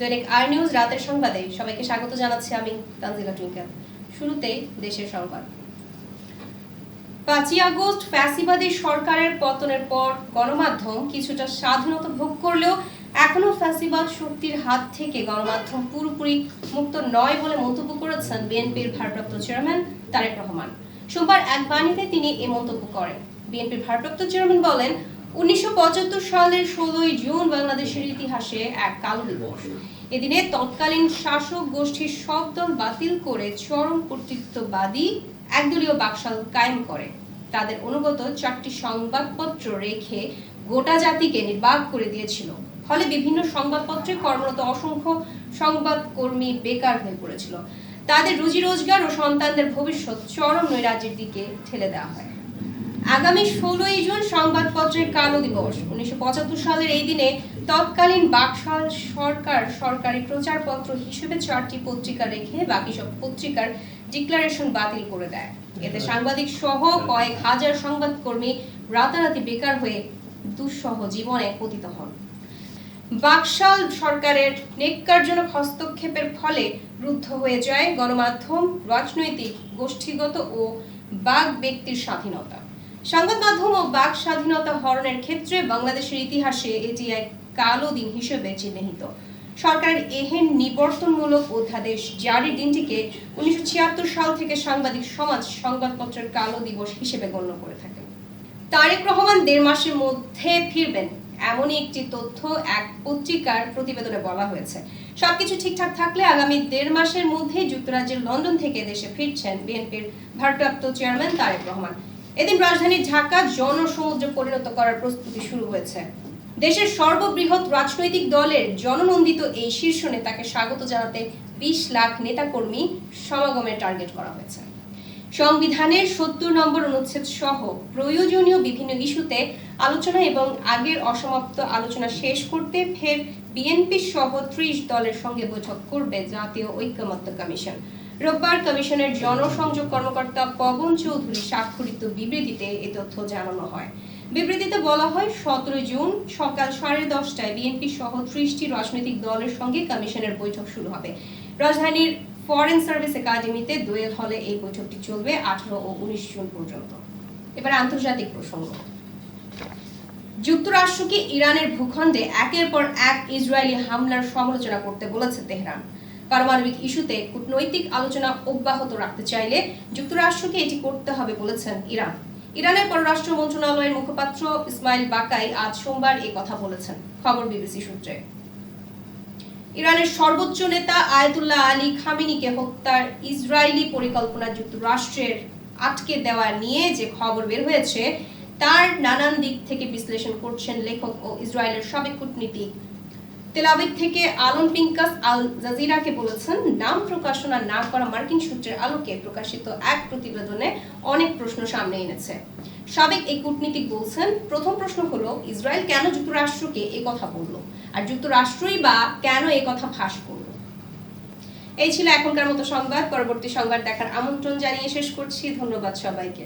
দৈনিক আর নিউজ রাতের সংবাদে সবাইকে স্বাগত জানাচ্ছি আমি তানজিলা টুইঙ্কেল। শুরুতেই দেশের সংবাদ। পাঁচই আগস্ট ফ্যাসিবাদী সরকারের পতনের পর গণমাধ্যম কিছুটা স্বাধীনতা ভোগ করলেও এখনও ফ্যাসিবাদ শক্তির হাত থেকে গণমাধ্যম পুরোপুরি মুক্ত নয় বলে মন্তব্য করেছেন বিএনপির ভারপ্রাপ্ত চেয়ারম্যান তারেক রহমান। সোমবার এক বাণীতে তিনি এ মন্তব্য করেন। বিএনপির ভারপ্রাপ্ত চেয়ারম্যান বলেন উনিশশো পঁচাত্তর সালের ষোলোই জুন বাংলাদেশের ইতিহাসে এক কালো দিবস। এদিনে তৎকালীন শাসক গোষ্ঠীর সব দল বাতিল করে চরম কর্তৃত্ববাদী একদলীয় বাকশাল কায়েম করে। তাদের অনুগত চারটি সংবাদপত্র রেখে গোটা জাতিকে নির্বাক করে দিয়েছিল। ফলে বিভিন্ন সংবাদপত্রে কর্মরত অসংখ্য সংবাদকর্মী বেকার হয়ে পড়েছিল। তাদের রুজি রোজগার ও সন্তানদের ভবিষ্যৎ চরম নৈরাজ্যের দিকে ঠেলে দেওয়া হয়। আগামী ষোলোই জুন সংবাদপত্রের কালো দিবস। উনিশশো পঁচাত্তর সালের এই দিনে তৎকালীন বাকশাল সরকার সরকারি প্রচারপত্র হিসেবে চারটি পত্রিকা রেখে বাকি সব পত্রিকার ডিক্লারেশন বাতিল করে দেয়। এতে সাংবাদিক সহ কয়েক হাজার সংবাদকর্মী রাতারাতি বেকার হয়ে দুঃসহ জীবনে পতিত হন। বাকশাল সরকারের নেককারজনক হস্তক্ষেপের ফলে রুদ্ধ হয়ে যায় গণমাধ্যম, রাজনৈতিক, গোষ্ঠীগত ও বাক ব্যক্তির স্বাধীনতা। সংবাদ মাধ্যম ও বাক স্বাধীনতা হরণের ক্ষেত্রে বাংলাদেশের ইতিহাসে এটি এক কালো দিন হিসেবে চিহ্নিত। সরকারের এহেন নিবর্তনমূলক অধ্যাদেশ জারির দিনটিকে উনিশশো ছিয়াত্তর সাল থেকে সাংবাদিক সমাজ সংবাদপত্রের কালো দিবস হিসেবে গণ্য করে থাকে তারেক রহমান দেড় মাসের মধ্যে ফিরবেন, এমনই একটি তথ্য এক পত্রিকার প্রতিবেদনে বলা হয়েছে। সবকিছু ঠিকঠাক থাকলে আগামী দেড় মাসের মধ্যে যুক্তরাজ্যের লন্ডন থেকে দেশে ফিরছেন বিএনপির ভারপ্রাপ্ত চেয়ারম্যান তারেক রহমান। এদিন রাজধানী ঢাকা জনসমুদ্রে পরিণত করার প্রস্তুতি শুরু হয়েছে। দেশের সর্ববৃহৎ রাজনৈতিক দলের জননন্দিত এই শীর্ষ নেতাকে স্বাগত জানাতে বিশ লাখ নেতাকর্মী সমাগমের টার্গেট করা হয়েছে। সংবিধানের সত্তর নম্বর অনুচ্ছেদ সহ প্রয়োজনীয় বিভিন্ন ইস্যুতে আলোচনা এবং আগের অসমাপ্ত আলোচনা শেষ করতে ফের বিএনপি সহ ত্রিশ দলের সঙ্গে বৈঠক করবে জাতীয় ঐক্যমত্য কমিশন। রোববার কমিশনের জনসংযোগ কর্মকর্তা পবন চৌধুরী স্বাক্ষরিত বিবৃতিতে এ তথ্য জানানো হয়। বিবৃতিতে বলা হয় সতেরো জুন সকাল সাড়ে দশটায় বিএনপি সহ ত্রিশটি রাজনৈতিক দলের সঙ্গে কমিশনের বৈঠক শুরু হবে। রাজধানীর ফরেন সার্ভিস একাডেমিতে দোয়েল হলে এই বৈঠকটি চলবে আঠারো ও উনিশ জুন পর্যন্ত। এবার আন্তর্জাতিক প্রসঙ্গ। যুক্তরাষ্ট্রকে ইরানের ভূখণ্ডে একের পর এক ইসরায়েলি হামলার সমালোচনা করতে বলেছে তেহরান। পারমাণবিক ইস্যুতে কূটনৈতিক আলোচনা অব্যাহত রাখতে চাইলে যুক্তরাষ্ট্রকে এটি করতে হবে বলেছেন ইরান। ইরানের পররাষ্ট্র মন্ত্রণালয়ের মুখপাত্র ইসমাইল বাকাই আজ সোমবার এই কথা বলেছেন। খবর বিবিসি সূত্রে। ইরানের সর্বোচ্চ নেতা আয়তুল্লাহ আলী খামিনিকে হত্যার ইসরায়েলি পরিকল্পনা যুক্তরাষ্ট্রের আটকে দেওয়া নিয়ে যে খবর বের হয়েছে, তার নানান দিক থেকে বিশ্লেষণ করছেন লেখক ও ইসরায়েলের সাবেক কূটনীতিক তেলাবিব থেকে আলন পিঙ্কাস আল জাজিরাকে বলেছেন, নাম প্রকাশনা না করা মার্কিন সূত্রের আলোকে প্রকাশিত এক প্রতিবেদনে অনেক প্রশ্ন সামনে এনেছে। সাবেক এই কূটনীতিক বলছেন, প্রথম প্রশ্ন হলো, ইসরায়েল কেন যুক্তরাষ্ট্রকে এ কথা বলল? আর যুক্তরাষ্ট্রই বা কেন এ কথা ফাঁস করল? এই ছিল এখনকার মতো সংবাদ। পরবর্তী সংবাদ দেখার আমন্ত্রণ জানিয়ে শেষ করছি। ধন্যবাদ সবাইকে।